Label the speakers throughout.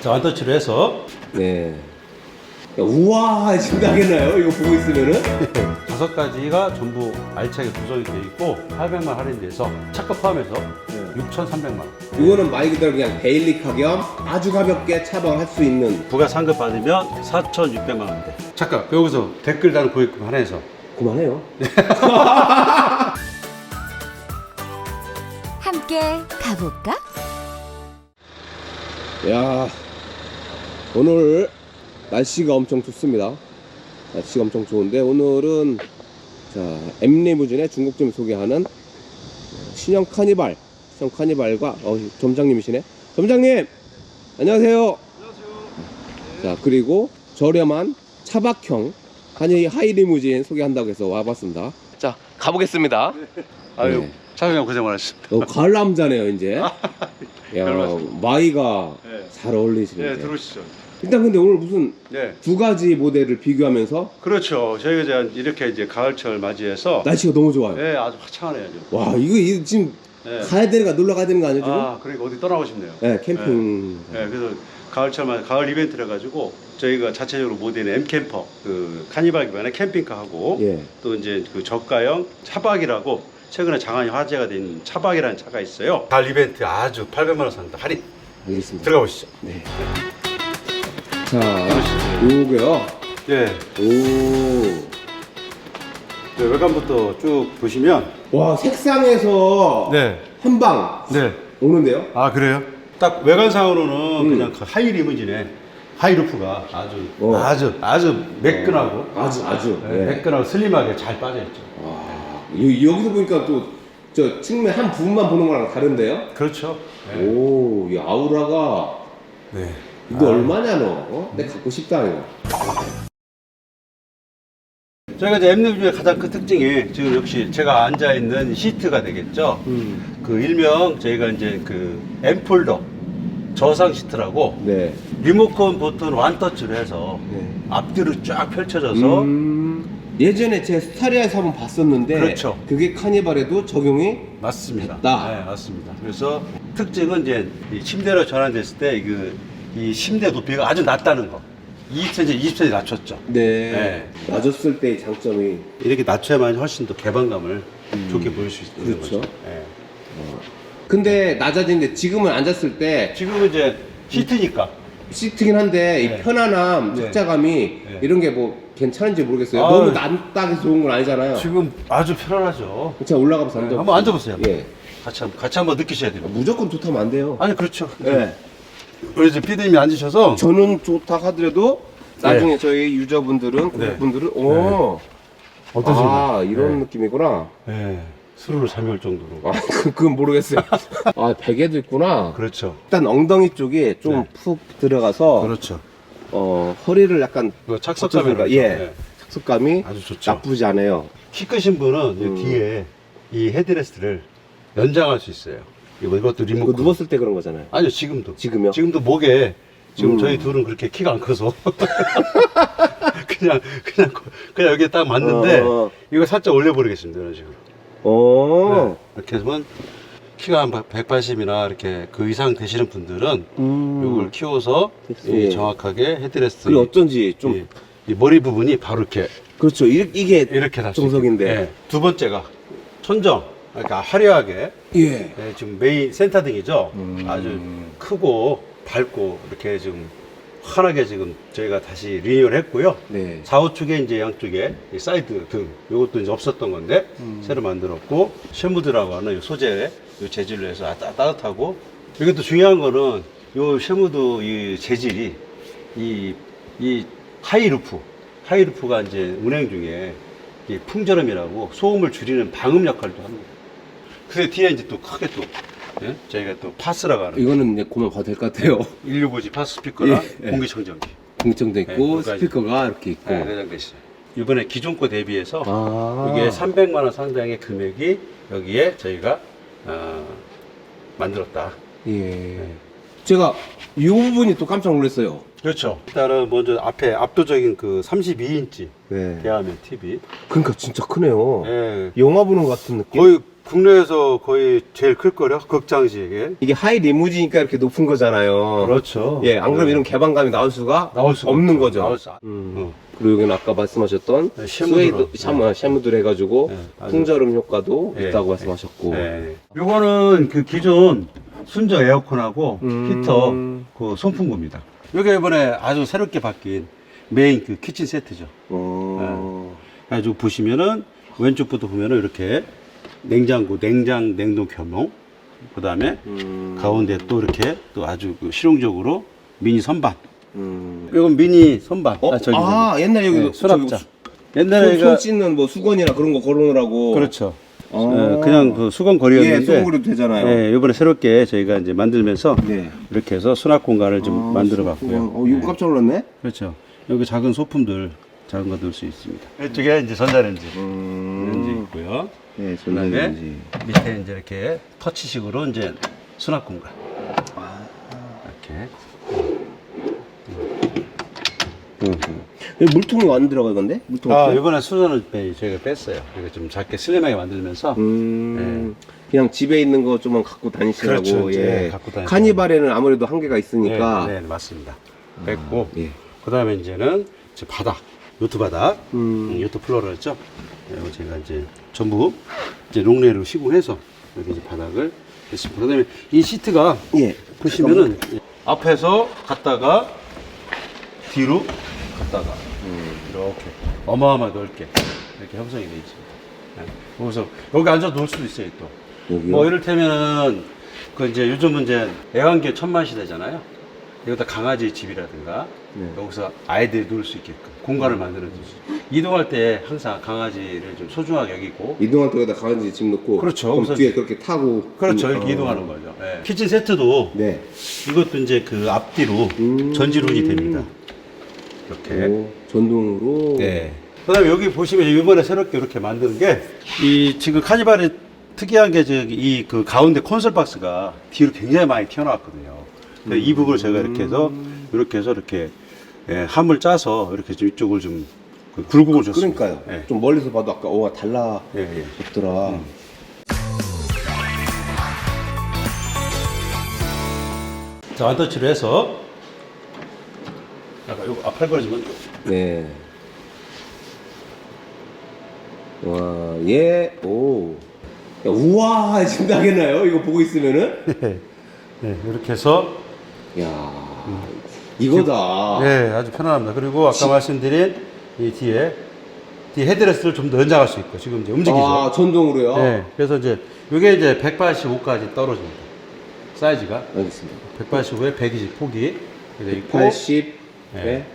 Speaker 1: 자, 완터치로 해서
Speaker 2: 네. 우와, 진짜 하겠나요? 이거 보고 있으면은?
Speaker 1: 다섯 가지가 전부 알차게 구성이 되어 있고 800만 할인돼서 차가 포함해서 6,300만 원.
Speaker 2: 이거는 말 그대로 그냥 데일리카 겸 아주 가볍게 차박할 수 있는
Speaker 1: 부가 상급 받으면 4,600만 원대. 잠깐 여기서 댓글 다는 고객금 할인해서
Speaker 2: 그만해요.
Speaker 3: 함께 가볼까?
Speaker 2: 야, 오늘 날씨가 엄청 좋습니다. 날씨가 엄청 좋은데 오늘은 자 엠리무진의 중국점 소개하는 신형 카니발, 신형 카니발과 어, 점장님이시네. 점장님, 안녕하세요. 안녕하세요. 자 그리고 저렴한 차박형 카니 하이리무진 소개한다고 해서 와봤습니다. 자 가보겠습니다.
Speaker 1: 아유
Speaker 2: 네.
Speaker 1: 차장님 고생 많으셨습니다.
Speaker 2: 어, 가을 남자네요 이제. 야
Speaker 1: 별 말씀.
Speaker 2: 마이가
Speaker 1: 네.
Speaker 2: 잘 어울리시는데.
Speaker 1: 네 들어오시죠.
Speaker 2: 일단 근데 오늘 무슨
Speaker 1: 네.
Speaker 2: 두 가지 모델을 비교하면서
Speaker 1: 그렇죠. 저희가 이제 이렇게 이제 가을철 맞이해서
Speaker 2: 날씨가 너무 좋아요.
Speaker 1: 네 아주 화창하네요 지금.
Speaker 2: 와 이거, 이거 지금
Speaker 1: 네.
Speaker 2: 가야 되는 거 놀러 가야 되는 거 아니에요 지금?
Speaker 1: 아 그러니까 어디 떠나고 싶네요.
Speaker 2: 네 캠핑.
Speaker 1: 네, 그래서 가을철만 가을 이벤트를 해가지고 저희가 자체적으로 모델은 M 캠퍼 그 카니발 기반의 캠핑카하고
Speaker 2: 예.
Speaker 1: 또 이제 그 저가형 차박이라고 최근에 장안이 화제가 된 차박이라는 차가 있어요. 가을 이벤트 아주 800만 원 상당 할인
Speaker 2: 알겠습니다.
Speaker 1: 들어가 보시죠.
Speaker 2: 네. 자 요거요.
Speaker 1: 네.
Speaker 2: 오.
Speaker 1: 네, 외관부터 쭉 보시면
Speaker 2: 와 색상에서
Speaker 1: 네.
Speaker 2: 한 방
Speaker 1: 네.
Speaker 2: 오는데요.
Speaker 1: 아 그래요? 딱 외관상으로는
Speaker 2: 음.
Speaker 1: 그냥 그 하이 리무진에 하이루프가 아주
Speaker 2: 어.
Speaker 1: 아주 아주 매끈하고
Speaker 2: 아주 아주.
Speaker 1: 네,
Speaker 2: 네.
Speaker 1: 매끈하고 슬림하게 잘 빠져 있죠.
Speaker 2: 와, 여- 여기서 보니까 또 저 측면 한 부분만 보는 거랑 다른데요?
Speaker 1: 그렇죠. 네.
Speaker 2: 오, 이 아우라가
Speaker 1: 네.
Speaker 2: 이거
Speaker 1: 아.
Speaker 2: 얼마냐 너? 어? 내가 갖고 싶다 이거.
Speaker 1: 저희가 이제 엠리무진의 가장 큰 특징이 지금 역시 제가 앉아 있는 시트가 되겠죠.
Speaker 2: 음.
Speaker 1: 그 일명 저희가 이제 그 엠폴더 저상 시트라고
Speaker 2: 네.
Speaker 1: 리모컨 버튼 완터치로 해서
Speaker 2: 네.
Speaker 1: 앞뒤로 쫙 펼쳐져서
Speaker 2: 음, 예전에 제 스타리아에서 한번 봤었는데
Speaker 1: 그렇죠.
Speaker 2: 그게 카니발에도 적용이
Speaker 1: 맞습니다.
Speaker 2: 됐다.
Speaker 1: 네, 맞습니다. 그래서 특징은 이제 이 침대로 전환됐을 때 그 이 침대 높이가 아주 낮다는 거. 20cm, 20cm 낮췄죠.
Speaker 2: 네. 낮았을 때의 장점이
Speaker 1: 이렇게 낮춰야만 훨씬 더 개방감을 좋게 보일 수 있는
Speaker 2: 그렇죠.
Speaker 1: 거죠. 네.
Speaker 2: 근데 낮아지는데 지금은 앉았을 때
Speaker 1: 지금은 이제 시트니까.
Speaker 2: 시트긴 한데
Speaker 1: 네.
Speaker 2: 이 편안함,
Speaker 1: 네.
Speaker 2: 착자감이
Speaker 1: 네.
Speaker 2: 이런 게 뭐 괜찮은지 모르겠어요.
Speaker 1: 아유.
Speaker 2: 너무 낮다고 좋은 건 아니잖아요.
Speaker 1: 지금 아주 편안하죠.
Speaker 2: 제가 올라가서
Speaker 1: 네,
Speaker 2: 앉아.
Speaker 1: 한번 앉아보세요.
Speaker 2: 예.
Speaker 1: 같이, 한- 같이 한번 느끼셔야 돼요.
Speaker 2: 무조건 좋다면 안 돼요.
Speaker 1: 아니, 그렇죠.
Speaker 2: 네.
Speaker 1: 우리 이제 피디님이 앉으셔서.
Speaker 2: 저는 좋다 하더라도 나중에 저희 유저분들은
Speaker 1: 네.
Speaker 2: 고객분들은 오
Speaker 1: 어떠신가요?
Speaker 2: 아 이런
Speaker 1: 네.
Speaker 2: 느낌이구나.
Speaker 1: 네. 잠이 올 정도로.
Speaker 2: 아 그- 그건 모르겠어요. 아 베개도 있구나.
Speaker 1: 그렇죠.
Speaker 2: 일단 엉덩이 쪽에 좀
Speaker 1: 네.
Speaker 2: 푹 들어가서
Speaker 1: 그렇죠.
Speaker 2: 어 허리를 약간
Speaker 1: 그 착석감이
Speaker 2: 어쩌든가, 예. 착석감이
Speaker 1: 아주 좋죠.
Speaker 2: 나쁘지 않아요.
Speaker 1: 키 크신 분은 이
Speaker 2: 음.
Speaker 1: 뒤에 이 헤드레스트를 연장할 수 있어요. 이거 이것도
Speaker 2: 이거
Speaker 1: 리모컨.
Speaker 2: 누웠을 때 그런 거잖아요.
Speaker 1: 아니요 지금도.
Speaker 2: 지금요?
Speaker 1: 지금도 목에 지금
Speaker 2: 음.
Speaker 1: 저희 둘은 그렇게 키가 안 커서 그냥 그냥 그냥 여기에 딱 맞는데
Speaker 2: 어, 어.
Speaker 1: 이거 살짝 올려버리겠습니다 이런 식으로.
Speaker 2: 어.
Speaker 1: 네. 이렇게 하면 키가 한 180이나 이렇게 그 이상 되시는 분들은
Speaker 2: 음.
Speaker 1: 이걸 키워서
Speaker 2: 예.
Speaker 1: 이 정확하게 헤드레스트
Speaker 2: 그리고 어쩐지 좀
Speaker 1: 이, 이 머리 부분이 바로 이렇게
Speaker 2: 그렇죠. 이, 이게
Speaker 1: 이렇게
Speaker 2: 정석인데.
Speaker 1: 있게. 예. 두 번째가 천정. 그러니까 화려하게
Speaker 2: 예.
Speaker 1: 예, 지금 메인 센터 등이죠.
Speaker 2: 음.
Speaker 1: 아주 크고 밝고 이렇게 지금 환하게 지금 저희가 다시 리뉴얼 했고요.
Speaker 2: 네.
Speaker 1: 좌우측에 이제 양쪽에 이 사이드 등 이것도 이제 없었던 건데
Speaker 2: 음.
Speaker 1: 새로 만들었고 쉐무드라고 하는 이 소재 이 재질로 해서 아, 따, 따뜻하고 이것도 중요한 거는 이 쉐무드 이 재질이 이, 이 하이루프 하이루프가 이제 운행 중에 이 풍절음이라고 소음을 줄이는 방음 역할도 합니다. 그래서 뒤에 이제 또 크게 또 예? 저희가 또 파스라고 하는
Speaker 2: 이거는 이제 고만 봐도 될 것 같아요.
Speaker 1: 인류보지 파스 스피커랑
Speaker 2: 예, 예.
Speaker 1: 공기청정기
Speaker 2: 공청도
Speaker 1: 네,
Speaker 2: 있고
Speaker 1: 그거까지.
Speaker 2: 스피커가 이렇게 있고.
Speaker 1: 네, 있어요. 이번에 기존 거 대비해서
Speaker 2: 아.
Speaker 1: 이게 300만 원 상당의 금액이 여기에 저희가 어, 만들었다.
Speaker 2: 예.
Speaker 1: 네.
Speaker 2: 제가 이 부분이 또 깜짝 놀랐어요.
Speaker 1: 그렇죠. 일단은 먼저 앞에 압도적인 그 32인치
Speaker 2: 네.
Speaker 1: 대화면 TV.
Speaker 2: 그러니까 진짜 크네요.
Speaker 1: 예.
Speaker 2: 영화 보는 것 같은 느낌.
Speaker 1: 거의 국내에서 거의 제일 클 거려 극장식에.
Speaker 2: 이게 하이 리무진이니까 이렇게 높은 거잖아요.
Speaker 1: 그렇죠.
Speaker 2: 예, 안 그러면 이런 개방감이 나올 수가
Speaker 1: 나올 수가
Speaker 2: 없는
Speaker 1: 없죠.
Speaker 2: 거죠.
Speaker 1: 나올 수-
Speaker 2: 음.
Speaker 1: 어.
Speaker 2: 그리고 여기는 아까 말씀하셨던
Speaker 1: 네, 샤무드로.
Speaker 2: 스웨이드 샤무 샤무들 해가지고
Speaker 1: 네,
Speaker 2: 풍절음 효과도
Speaker 1: 네,
Speaker 2: 있다고
Speaker 1: 네.
Speaker 2: 말씀하셨고.
Speaker 1: 네. 요거는 그 기존 순정 에어컨하고
Speaker 2: 음.
Speaker 1: 히터 그 송풍구입니다. 요게 이번에 아주 새롭게 바뀐 메인 그 키친 세트죠.
Speaker 2: 어.
Speaker 1: 그래가지고 보시면은 왼쪽부터 보면은 이렇게 냉장고, 냉장, 냉동 겸용. 그 다음에
Speaker 2: 음.
Speaker 1: 가운데 또 이렇게 또 아주 그 실용적으로 미니 선반.
Speaker 2: 음.
Speaker 1: 이건 미니 선반.
Speaker 2: 어? 아, 옛날에 여기
Speaker 1: 네, 수납장.
Speaker 2: 저기
Speaker 1: 옛날에
Speaker 2: 손,
Speaker 1: 손가
Speaker 2: 씻는 뭐 수건이나 그런 거 걸어놓으라고.
Speaker 1: 그렇죠.
Speaker 2: 아.
Speaker 1: 예, 그냥 그 수건
Speaker 2: 예,
Speaker 1: 거리였는데
Speaker 2: 수건 그려도 되잖아요.
Speaker 1: 예, 이번에 새롭게 저희가 이제 만들면서
Speaker 2: 네.
Speaker 1: 이렇게 해서 수납 공간을 좀
Speaker 2: 아,
Speaker 1: 만들어 봤고요.
Speaker 2: 어, 이거 깜짝 놀랐네.
Speaker 1: 그렇죠. 여기 작은 소품들 작은 거 넣을 수 있습니다. 이쪽에 이제 전자레인지
Speaker 2: 음.
Speaker 1: 레인지 있고요.
Speaker 2: 네, 전자레인지.
Speaker 1: 밑에 이제 이렇게 터치식으로 이제 수납 공간. 이렇게.
Speaker 2: 여기 물통이 안 들어가 건데? 물통
Speaker 1: 아
Speaker 2: 없어요?
Speaker 1: 이번에 수전을 빼- 저희가 뺐어요. 이거 좀 작게 슬림하게 만들면서
Speaker 2: 음, 그냥 집에 있는 거 좀만 갖고 다니시라고.
Speaker 1: 네. 그렇죠, 이제
Speaker 2: 예.
Speaker 1: 갖고 다니시라고.
Speaker 2: 카니발에는 아무래도 한계가 있으니까.
Speaker 1: 네, 네, 맞습니다. 뺐고
Speaker 2: 예.
Speaker 1: 그다음에 이제는 이제 바닥, 요트 바닥,
Speaker 2: 음.
Speaker 1: 음, 요트 플로어를 했죠. 네, 이거 제가 이제 전부 이제 롱레로 시공해서 여기 이제 바닥을 했습니다. 그다음에 이 시트가
Speaker 2: 예.
Speaker 1: 보시면은 앞에서 갔다가 뒤로 갔다가 이렇게 어마어마 넓게 이렇게 형성이 되어 있습니다. 네. 그래서 여기 앉아 놀 수도 있어요 또.
Speaker 2: 여기요?
Speaker 1: 뭐 이를테면은 그 이제 요즘은 이제 애완견 천만 시대잖아요. 여기다 강아지 집이라든가
Speaker 2: 네.
Speaker 1: 여기서 아이들이 놀 수 있게끔 공간을 만들어 주시. 이동할 때 항상 강아지를 좀 소중하게 여기고
Speaker 2: 이동할 때에다 강아지 집 넣고.
Speaker 1: 그렇죠.
Speaker 2: 그럼
Speaker 1: 그래서
Speaker 2: 뒤에 그렇게 타고.
Speaker 1: 그렇죠
Speaker 2: 음,
Speaker 1: 이렇게
Speaker 2: 어.
Speaker 1: 이동하는 거죠. 예. 키친 세트도
Speaker 2: 네.
Speaker 1: 이것도 이제 그 앞뒤로
Speaker 2: 음.
Speaker 1: 전지론이 됩니다. 이렇게.
Speaker 2: 오, 전동으로.
Speaker 1: 네. 그다음에 여기 보시면 이번에 새롭게 이렇게 만드는 게 이 지금 카니발이 특이한 게 저기 이 그 가운데 콘솔 박스가 뒤로 굉장히 많이 튀어나왔거든요. 근데 이 부분을 제가 이렇게 해서 이렇게 해서 이렇게 예, 함을 짜서 이렇게 좀 이쪽을 좀 그 굴곡을 줬습니다.
Speaker 2: 그러니까요.
Speaker 1: 예.
Speaker 2: 좀 멀리서 봐도 아까 어 달라
Speaker 1: 예, 예.
Speaker 2: 졌더라.
Speaker 1: 자, 완터치로 해서 약간 요거 앞팔걸어지면
Speaker 2: 네. 와, 예, 오. 야, 우와, 지금 나겠나요? 이거 보고 있으면은?
Speaker 1: 네, 이렇게 해서
Speaker 2: 야 이거다.
Speaker 1: 네, 아주 편안합니다. 그리고 아까 말씀드린 이 뒤에 뒤 헤드레스를 좀 더 연장할 수 있고 지금 이제 움직이죠.
Speaker 2: 아, 전동으로요?
Speaker 1: 네, 그래서 이제 이게 이제 185까지 떨어집니다. 사이즈가
Speaker 2: 알겠습니다.
Speaker 1: 185에 120 폭이 돼 있고
Speaker 2: 80,
Speaker 1: 네.
Speaker 2: 네.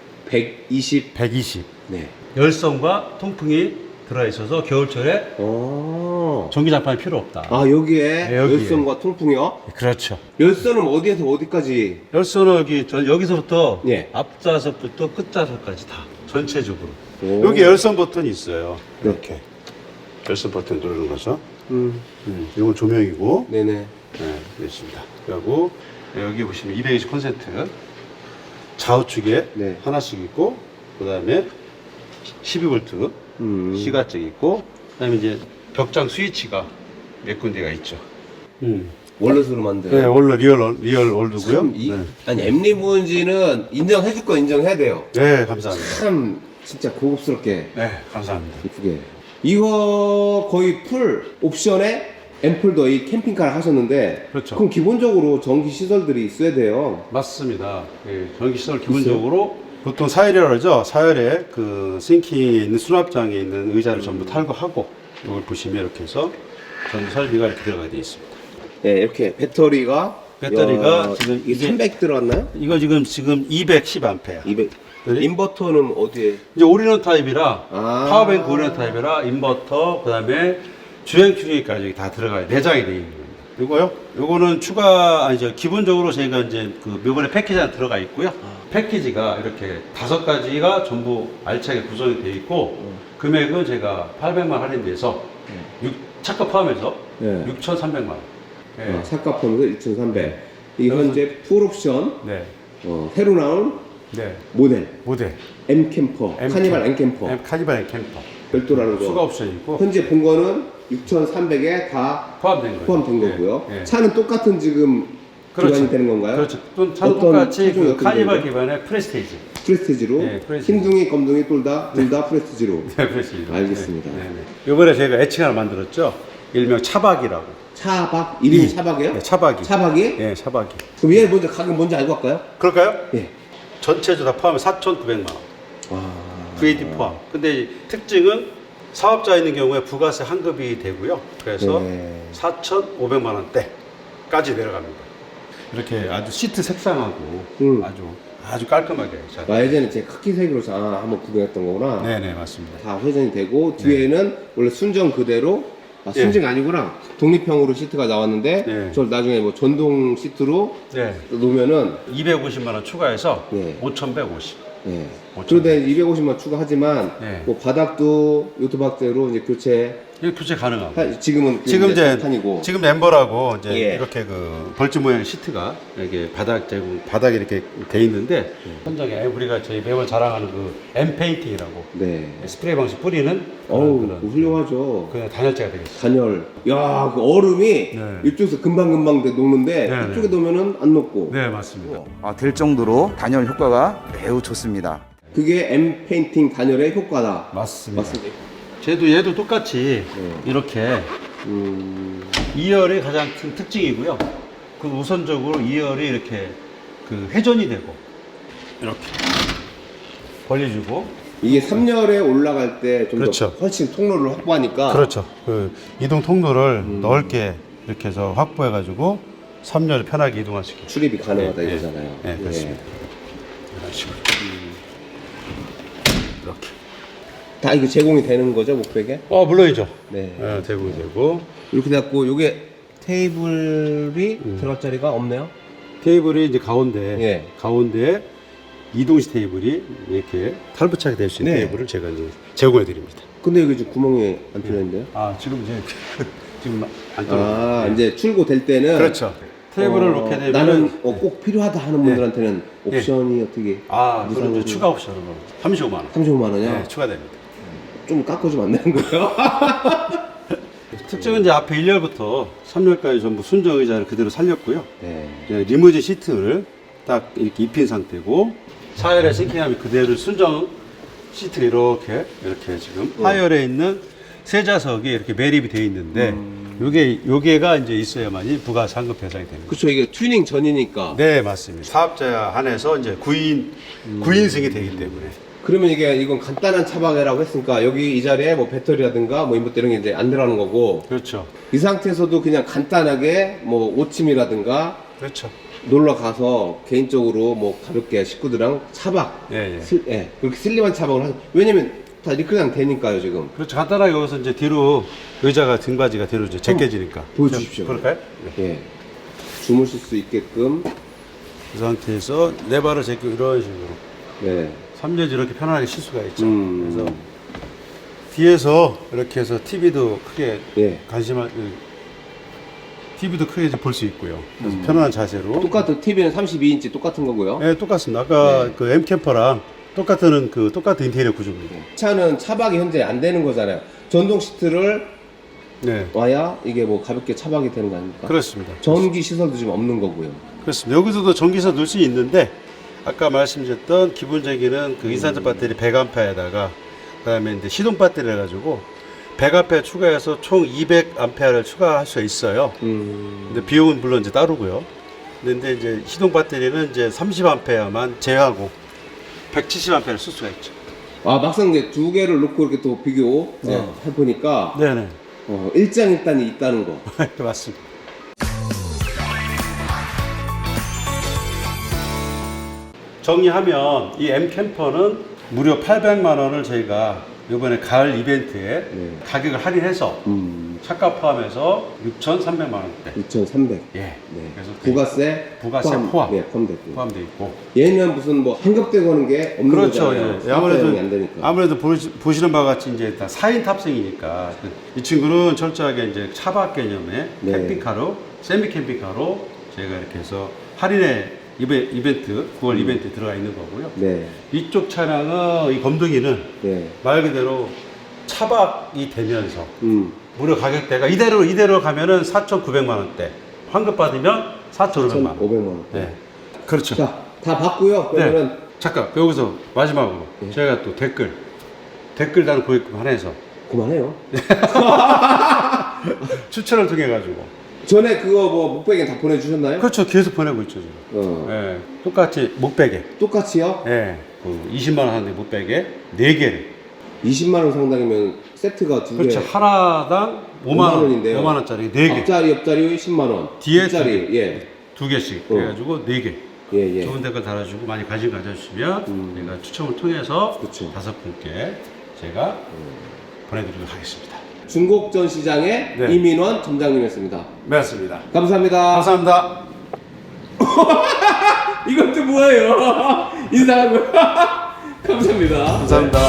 Speaker 2: 120.
Speaker 1: 120
Speaker 2: 네.
Speaker 1: 열선과 통풍이 들어 있어서 겨울철에
Speaker 2: 어.
Speaker 1: 전기 장판이 필요 없다.
Speaker 2: 아, 여기에
Speaker 1: 네, 여기에.
Speaker 2: 열선과 통풍이요?
Speaker 1: 그렇죠.
Speaker 2: 열선은 어디에서 어디까지?
Speaker 1: 열선은 여기 저 여기서부터
Speaker 2: 예.
Speaker 1: 앞좌석부터 끝좌석까지 다 전체적으로
Speaker 2: 오.
Speaker 1: 여기 열선 버튼이 있어요. 이렇게 열선 버튼 누르는 거죠.
Speaker 2: 음.
Speaker 1: 음, 이건 조명이고
Speaker 2: 네네.
Speaker 1: 네, 있습니다. 그리고 여기 보시면 220 콘센트 좌우측에
Speaker 2: 네.
Speaker 1: 하나씩 있고 그 다음에 12V
Speaker 2: 음.
Speaker 1: 시가잭 있고 그 다음에 이제 벽장 스위치가 몇 군데가 있죠. 음.
Speaker 2: 원로스로 만든.
Speaker 1: 네, 원래 리얼 올- 리얼 올드고요.
Speaker 2: 참, 이,
Speaker 1: 네.
Speaker 2: 아니, 엠리무인지는 인정해줄 거 인정해야 돼요.
Speaker 1: 네, 감사합니다.
Speaker 2: 참, 진짜 고급스럽게.
Speaker 1: 네, 감사합니다.
Speaker 2: 이쁘게. 이거 거의 풀 옵션에 앰플도 이 캠핑카를 하셨는데
Speaker 1: 그렇죠.
Speaker 2: 럼 기본적으로 전기 시설들이 있어야 돼요.
Speaker 1: 맞습니다. 예, 전기 시설 기본적으로 보통 사열이라고 그러죠. 사열에 그 싱킹에 있는 수납장에 있는 의자를 전부 탈거하고 이걸 보시면 이렇게 해서 전기 설비가 이렇게 들어가 되어 있습니다.
Speaker 2: 네, 이렇게 배터리가
Speaker 1: 배터리가
Speaker 2: 야,
Speaker 1: 지금
Speaker 2: 이게
Speaker 1: 이제-
Speaker 2: 300 들어갔나요?
Speaker 1: 이거 지금 지금 210A.
Speaker 2: 200.
Speaker 1: 네.
Speaker 2: 인버터는 어디에?
Speaker 1: 이제 올인원 타입이라
Speaker 2: 아.
Speaker 1: 파워뱅크 올인원 타입이라 인버터 그다음에 주행 충격까지 다 들어가야 내장이 되어 있는 겁니다. 이거요? 요거는 추가 아니 저 기본적으로 저희가 이제 그 요번에 패키지 하나 들어가 있고요. 패키지가 이렇게 다섯 가지가 전부 알차게 구성이 되어 있고 금액은 제가 800만 할인돼서 육 차가 포함해서
Speaker 2: 네.
Speaker 1: 6,300만 원. 예.
Speaker 2: 아, 삭가 포함해서 2,300. 이 현재 풀옵션
Speaker 1: 네.
Speaker 2: 어, 새로 나온
Speaker 1: 네.
Speaker 2: 모델
Speaker 1: 모델.
Speaker 2: M 캠퍼,
Speaker 1: M
Speaker 2: 카니발
Speaker 1: 캠-
Speaker 2: M 캠퍼
Speaker 1: 카니발 M 캠퍼.
Speaker 2: 별도라는 거.
Speaker 1: 추가 옵션 있고
Speaker 2: 현재 본 거는 6,300에 다
Speaker 1: 포함된 거예요.
Speaker 2: 포함된
Speaker 1: 예,
Speaker 2: 거고요.
Speaker 1: 예.
Speaker 2: 차는 똑같은 지금 기반이 되는 건가요?
Speaker 1: 그렇죠. 또
Speaker 2: 어떤
Speaker 1: 똑같이 그 카니발? 기반의 프레스테이지.
Speaker 2: 프레스티지로
Speaker 1: 예, 프레스티지.
Speaker 2: 흰둥이, 검둥이 둘다 둘 다 프레스티지로.
Speaker 1: 네, 프레스테이지.
Speaker 2: 알겠습니다.
Speaker 1: 네, 네, 네. 이번에 저희가 애칭 하나 만들었죠. 일명 차박이라고.
Speaker 2: 차박 이름이
Speaker 1: 음.
Speaker 2: 차박이에요?
Speaker 1: 네, 차박이.
Speaker 2: 차박이?
Speaker 1: 예, 차박이.
Speaker 2: 그럼 얘 먼저 가격 뭔지 알고 갈까요?
Speaker 1: 그럴까요?
Speaker 2: 예.
Speaker 1: 전체적으로 다 포함해 4,900만 원.
Speaker 2: 아.
Speaker 1: VAT 포함. 근데 이 특징은 사업자 있는 경우에 부가세 환급이 되고요. 그래서
Speaker 2: 네.
Speaker 1: 4,500만 원대까지 내려갑니다. 이렇게 아주 시트 색상하고
Speaker 2: 음.
Speaker 1: 아주 아주 깔끔하게 잘.
Speaker 2: 아, 예전에 제 카키색으로 자 한번 구경했던 거구나.
Speaker 1: 네네 맞습니다.
Speaker 2: 다 회전이 되고 뒤에는 원래 순정 그대로 아,
Speaker 1: 예.
Speaker 2: 순정이 아니구나 독립형으로 시트가 나왔는데
Speaker 1: 네.
Speaker 2: 저를 나중에 뭐 전동 시트로
Speaker 1: 네.
Speaker 2: 놓으면은
Speaker 1: 250만 원 추가해서
Speaker 2: 네.
Speaker 1: 5,150.
Speaker 2: 예. 그런데 250만 추가하지만
Speaker 1: 네.
Speaker 2: 뭐 바닥도 요트박제로 이제 교체
Speaker 1: 이거 교체 가능하고.
Speaker 2: 하- 지금은 그
Speaker 1: 지금 이제
Speaker 2: 탄이고
Speaker 1: 지금 엠버라고 이제
Speaker 2: 예.
Speaker 1: 이렇게 그 벌집 모양의 시트가 이렇게 바닥 제공 바닥에 이렇게 돼 있는데 현장에 우리가 저희 매번 자랑하는 그 M 페인팅이라고
Speaker 2: 네.
Speaker 1: 스프레이 방식 뿌리는 그런,
Speaker 2: 어우
Speaker 1: 그런
Speaker 2: 훌륭하죠.
Speaker 1: 그냥 단열재가 되겠어요.
Speaker 2: 단열. 야, 그 얼음이
Speaker 1: 네.
Speaker 2: 이쪽에서 금방금방 녹는데
Speaker 1: 네,
Speaker 2: 이쪽에 놓으면은 안 녹고.
Speaker 1: 네 맞습니다.
Speaker 4: 아, 될 정도로 단열 효과가 매우 좋습니다.
Speaker 2: 그게 M 페인팅 단열의 효과다.
Speaker 1: 맞습니다.
Speaker 2: 맞습니다.
Speaker 1: 쟤도 얘도 똑같이
Speaker 2: 네.
Speaker 1: 이렇게
Speaker 2: 음,
Speaker 1: 2열이 가장 큰 특징이고요. 그 우선적으로 2열이 이렇게 그 회전이 되고 이렇게 벌려주고
Speaker 2: 이게 3열에 올라갈 때 좀 더
Speaker 1: 그렇죠.
Speaker 2: 훨씬 통로를 확보하니까
Speaker 1: 그렇죠. 그 이동 통로를 넓게 이렇게 해서 확보해 가지고 3열을 편하게 이동할 수 있게.
Speaker 2: 출입이 가능하다
Speaker 1: 예, 예.
Speaker 2: 이거잖아요.
Speaker 1: 네,
Speaker 2: 예.
Speaker 1: 그렇습니다. 이런 식으로. 이렇게.
Speaker 2: 다 이거 제공이 되는 거죠 목백에?
Speaker 1: 어 물론이죠.
Speaker 2: 네.
Speaker 1: 네, 되고 되고
Speaker 2: 이렇게 돼갖고 요게 테이블이
Speaker 1: 음.
Speaker 2: 들어갈 자리가 없네요.
Speaker 1: 테이블이 이제 가운데
Speaker 2: 예.
Speaker 1: 가운데 이동식 테이블이 이렇게 탈부착이 될 수 있는
Speaker 2: 네.
Speaker 1: 테이블을 제가 이제 제공해 드립니다.
Speaker 2: 근데 여기 지금 구멍이 안 뚫렸는데요?
Speaker 1: 아 지금 이제 지금 안
Speaker 2: 아,
Speaker 1: 떨어져요.
Speaker 2: 이제 출고 될 때는
Speaker 1: 그렇죠. 테이블을
Speaker 2: 어,
Speaker 1: 놓게 되면
Speaker 2: 나는 어, 꼭 필요하다 하는 분들한테는
Speaker 1: 예.
Speaker 2: 옵션이 어떻게
Speaker 1: 아 그럼
Speaker 2: 무상으로
Speaker 1: 이제 추가 옵션으로 35만 원.
Speaker 2: 35만 원이요?
Speaker 1: 네, 추가됩니다.
Speaker 2: 좀 깎아주면 안 되는 거예요?
Speaker 1: 특징은 이제 앞에 1열부터 3열까지 전부 순정 의자를 그대로 살렸고요.
Speaker 2: 네.
Speaker 1: 이제 리무진 시트를 딱 이렇게 입힌 상태고 4열에 싱킹함이 그대로 순정 시트가 이렇게 이렇게 지금 하열에 있는 세 좌석이 이렇게 매립이 되어 있는데 요게 요게가 이제 있어야만이 부가 상급 대상이 됩니다.
Speaker 2: 그쵸 이게 튜닝 전이니까
Speaker 1: 네 맞습니다. 사업자 한해서 이제 9인 9인승이 되기 때문에
Speaker 2: 그러면 이게 이건 간단한 차박이라고 했으니까 여기 이 자리에 뭐 배터리라든가 뭐 인버터 이런 게 이제 안 들어가는 거고
Speaker 1: 그렇죠.
Speaker 2: 이 상태에서도 그냥 간단하게 뭐 오침이라든가
Speaker 1: 그렇죠.
Speaker 2: 놀러 가서 개인적으로 뭐 가볍게 식구들이랑 차박
Speaker 1: 예, 예.
Speaker 2: 슬, 예, 그렇게 슬림한 차박을 하 왜냐면 다 리클랑 되니까요 지금
Speaker 1: 그렇죠. 간단하게 여기서 이제 뒤로 의자가 등받이가 뒤로 이제 제껴지니까.
Speaker 2: 보여주십시오.
Speaker 1: 그럴까요? 네.
Speaker 2: 예 주무실 수 있게끔
Speaker 1: 그 상태에서 네 발을 제끼고 이런 식으로
Speaker 2: 네
Speaker 1: 3년 이렇게 편안하게 쉴 수가 있죠.
Speaker 2: 음.
Speaker 1: 그래서 뒤에서 이렇게 해서 TV도 크게
Speaker 2: 예.
Speaker 1: 관심할 TV도 크게 볼 수 있고요. 그래서 편안한 자세로.
Speaker 2: 똑같은 TV는 32인치 똑같은 거고요
Speaker 1: 네, 똑같습니다. 아까
Speaker 2: 네.
Speaker 1: 그 M 캠퍼랑 똑같은 그 똑같은 인테리어 구조입니다.
Speaker 2: 차는 차박이 현재 안 되는 거잖아요 전동 시트를
Speaker 1: 네,
Speaker 2: 와야 이게 뭐 가볍게 차박이 되는 거 아닙니까?
Speaker 1: 그렇습니다.
Speaker 2: 전기 시설도 지금 없는 거고요.
Speaker 1: 그렇습니다. 여기서도 전기차 넣을 수 있는데 아까 말씀드렸던 기본적인은 그 이산적 배터리 100A에다가 그 다음에 이제 시동 배터리 해가지고 100A 추가해서 총 200A를 추가할 수 있어요.
Speaker 2: 음.
Speaker 1: 근데 비용은 물론 이제 따르고요. 근데 이제 시동 배터리는 이제 30A만 제외하고 170A를 쓸 수가 있죠.
Speaker 2: 아 막상 이제 두 개를 놓고 이렇게 또 비교
Speaker 1: 네.
Speaker 2: 어, 해보니까
Speaker 1: 네네.
Speaker 2: 어, 일장일단이 있다는 거.
Speaker 1: 맞습니다. 정리하면 이 M 캠퍼는 무려 800만 원을 저희가 이번에 가을 이벤트에
Speaker 2: 네.
Speaker 1: 가격을 할인해서
Speaker 2: 음.
Speaker 1: 차값 포함해서 6,300만 원대.
Speaker 2: 2,300.
Speaker 1: 예.
Speaker 2: 네.
Speaker 1: 그래서
Speaker 2: 부가세
Speaker 1: 부가세 포함.
Speaker 2: 네, 포함됐고.
Speaker 1: 포함되어 있고.
Speaker 2: 얘는 무슨 뭐 환급되고 하는 게 없는
Speaker 1: 그렇죠.
Speaker 2: 거잖아요.
Speaker 1: 예. 아무래도
Speaker 2: 안 되니까.
Speaker 1: 아무래도 보시, 보시는 바와 같이 이제 다 4인 탑승이니까 이 친구는 철저하게 이제 차박 개념의
Speaker 2: 네.
Speaker 1: 캠핑카로 세미 캠핑카로 저희가 이렇게 해서 할인의 이베, 이벤트, 9월 이벤트 들어가 있는 거고요.
Speaker 2: 네.
Speaker 1: 이쪽 차량은 이 검둥이는
Speaker 2: 네.
Speaker 1: 말 그대로 차박이 되면서
Speaker 2: 음.
Speaker 1: 무료 가격대가 이대로 이대로 가면은 4,900만 원대. 환급 받으면 4,500만 원.
Speaker 2: 1,500만 원.
Speaker 1: 네. 그렇죠.
Speaker 2: 자, 다 봤고요.
Speaker 1: 네.
Speaker 2: 그러면은
Speaker 1: 잠깐 여기서 마지막으로
Speaker 2: 네.
Speaker 1: 저희가 또 댓글 댓글 단 고객금 할인해서
Speaker 2: 그만해요.
Speaker 1: 추천을 통해 가지고
Speaker 2: 전에 그거 뭐 목베개 다 보내주셨나요?
Speaker 1: 그렇죠 계속 보내고 있죠 지금.
Speaker 2: 어.
Speaker 1: 예, 똑같이 못베개.
Speaker 2: 똑같이요?
Speaker 1: 예, 그 20만 원 하는데 못베개 네 개를.
Speaker 2: 20만 원 상당이면 세트가 두 개.
Speaker 1: 그렇죠 하나당 5만,
Speaker 2: 5만
Speaker 1: 원,
Speaker 2: 원인데요.
Speaker 1: 5만 원짜리 네 개,
Speaker 2: 앞자리 옆자리 10만 원.
Speaker 1: 뒤에
Speaker 2: 뒷자리
Speaker 1: 개.
Speaker 2: 예.
Speaker 1: 두 개씩
Speaker 2: 어.
Speaker 1: 해가지고 네 개.
Speaker 2: 예, 예.
Speaker 1: 좋은 댓글 달아주고 많이 관심 가져주시면
Speaker 2: 음.
Speaker 1: 제가 추첨을 통해서
Speaker 2: 그쵸.
Speaker 1: 다섯 분께 제가 보내드리도록 하겠습니다.
Speaker 2: 중곡전 시장의
Speaker 1: 네.
Speaker 2: 이민원 점장님이었습니다.
Speaker 1: 맞습니다.
Speaker 2: 감사합니다.
Speaker 1: 감사합니다.
Speaker 2: 이것도 뭐예요? 인사하고 감사합니다.
Speaker 1: 감사합니다.